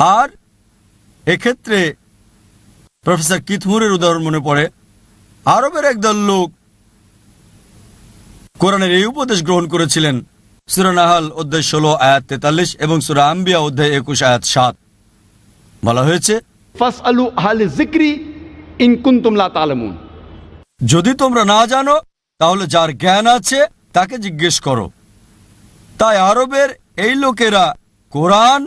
আর এক্ষেত্রে প্রফেসর কিথমুরের উদাহরণ মনে পড়ে। আরবের একদল লোক কোরআনের এই উপদেশ গ্রহণ করেছিলেন। সুরানাহাল অধ্যায় ষোলো আয়াত তেতাল্লিশ এবং সুরা আম্বিয়া অধ্যায় একুশ আয়াত সাত। বলা হয়েছে যদি তোমরা না জানো তাহলে যার জ্ঞান আছে তাকে জিজ্ঞেস করো। তাই আরবের এই লোকেরা কোরআন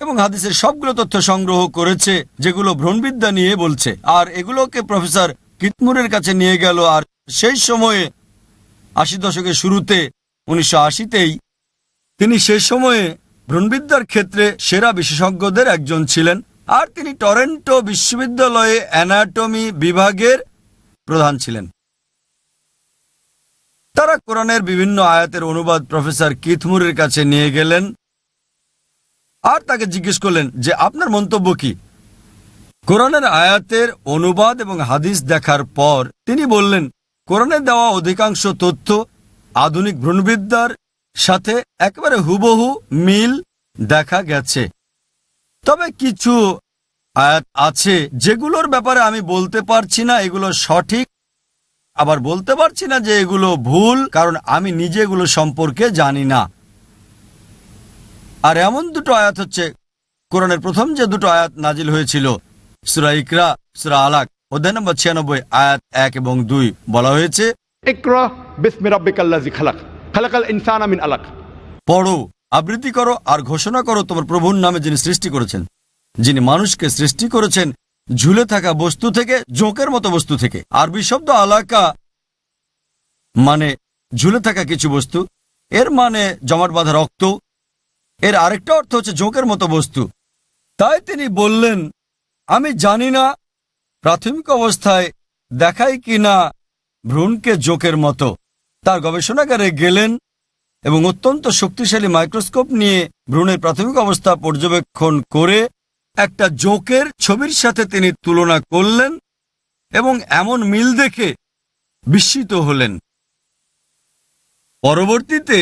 এবং হাদিসের সবগুলো তথ্য সংগ্রহ করেছে, যেগুলো ভ্রণবিদ্যা নিয়ে বলছে। আর এগুলোকে প্রফেসর কিতমুরের কাছে নিয়ে গেল, আর সেই সময়ে, আশি দশকের শুরুতে, উনিশশো আশিতেই, তিনি সেই সময়ে ভ্রণবিদ্যার ক্ষেত্রে সেরা বিশেষজ্ঞদের একজন ছিলেন, আর তিনি টরেন্টো বিশ্ববিদ্যালয়ে অ্যানাটমি বিভাগের প্রধান ছিলেন। তারা কোরআনের বিভিন্ন আয়াতের অনুবাদ প্রফেসর কিথমুরের কাছে নিয়ে গেলেন আর তাকে জিজ্ঞেস করলেন যে আপনার মন্তব্য কি? কোরআনের আয়াতের অনুবাদ এবং হাদিস দেখার পর তিনি বললেন, কোরআনে দেওয়া অধিকাংশ তথ্য আধুনিক ভ্রূণবিদ্যার সাথে একেবারে হুবহু মিল দেখা গেছে। তবে কিছু আয়াত আছে যেগুলোর ব্যাপারে আমি বলতে পারছি না, এগুলো সঠিক। আবার বলতে পারছি না যে এগুলো ভুল, কারণ আমি নিজে এগুলো সম্পর্কে জানি না। আর এমন দুটো আয়াত হচ্ছে কোরআনের প্রথম যে দুটো আয়াত নাজিল হয়েছিল সুরা ইকরা সুরা আলাক অধ্যায় নম্বর ছিয়ানব্বই আয়াত এক এবং দুই বলা হয়েছে পড়ো আবৃত্তি করো আর ঘোষণা করো তোমার প্রভুর নামে যিনি সৃষ্টি করেছেন যিনি মানুষকে সৃষ্টি করেছেন ঝুলে থাকা বস্তু থেকে জোঁকের মতো বস্তু থেকে। আরবি শব্দ আলাকা মানে ঝুলে থাকা কিছু বস্তু এর মানে জমাট বাঁধা রক্ত এর আরেকটা অর্থ হচ্ছে জোঁকের মতো বস্তু। তাই তিনি বললেন, আমি জানি না প্রাথমিক অবস্থায় দেখাই কি না ভ্রূণকে জোকের মতো। তার গবেষণাগারে গেলেন এবং অত্যন্ত শক্তিশালী মাইক্রোস্কোপ নিয়ে ভ্রূণের প্রাথমিক অবস্থা পর্যবেক্ষণ করে একটা জোকের ছবির সাথে তিনি তুলনা করলেন এবং এমন মিল দেখে বিস্মিত হলেন। পরবর্তীতে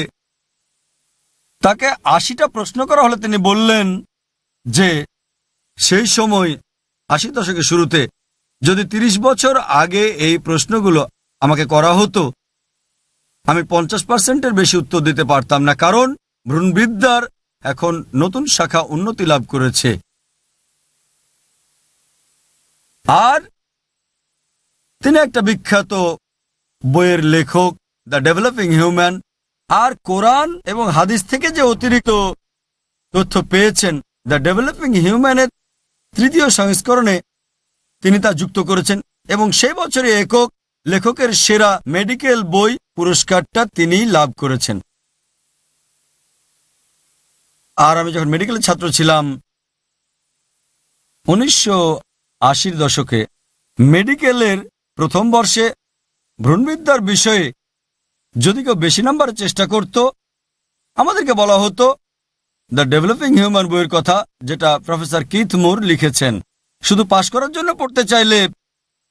তাকে আশিটা প্রশ্ন করা হলে তিনি বললেন যে, সেই সময় আশি দশকের শুরুতে যদি ৩০ বছর আগে এই প্রশ্নগুলো আমাকে করা হতো, আমি পঞ্চাশ পার্সেন্টের বেশি উত্তর দিতে পারতাম না, কারণ ভ্রূণবিদ্যার এখন নতুন শাখা উন্নতি লাভ করেছে। আর তিনি একটা বিখ্যাত বইয়ের লেখক, দ্য ডেভেলপিং হিউম্যান আর কোরআন এবং হাদিস থেকে যে অতিরিক্ত তথ্য পেয়েছেন, দ্য ডেভেলপিং হিউম্যানের তৃতীয় সংস্করণে তিনি তা যুক্ত করেছেন এবং সেই বছরে একক লেখকের সেরা মেডিকেল বই পুরস্কারটা তিনি লাভ করেছেন। আর আমি যখন মেডিকেলের ছাত্র ছিলাম, উনিশশো আশির দশকে মেডিকেলের প্রথম বর্ষে ভ্রূণবিদ্যার বিষয়ে যদি কেউ বেশি নাম্বার চেষ্টা করত, আমাদেরকে বলা হতো, দ্য ডেভেলপিং হিউম্যান বইয়ের কথা যেটা প্রফেসর কিথ মুর লিখেছেন। শুধু পাশ করার জন্য পড়তে চাইলে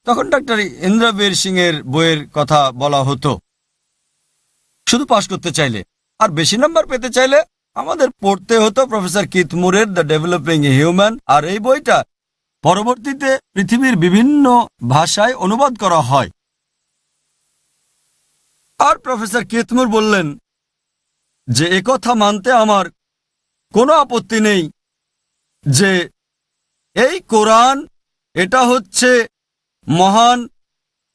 তখন ডাক্তার ইন্দ্রবীর সিং এর বইয়ের কথা বলা হতো। শুধু পাশ করতে চাইলে। আর বেশি নাম্বার পেতে চাইলে আমাদের পড়তে হতো প্রফেসর কিতমুরের দ্য ডেভেলপিং হিউম্যান আর এই বইটা পরবর্তীতে পৃথিবীর বিভিন্ন ভাষায় অনুবাদ করা হয়। আর প্রফেসর কেতমুর বললেন, যে একথা মানতে আমার কোনো আপত্তি নেই যে এই কোরআন এটা হচ্ছে মহান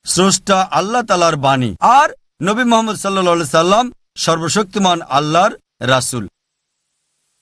স্রষ্টা আল্লাহ তালার বাণী। আর নবী মোহাম্মদ সাল্লা সাল্লাম সর্বশক্তিমান আল্লাহর রাসুল।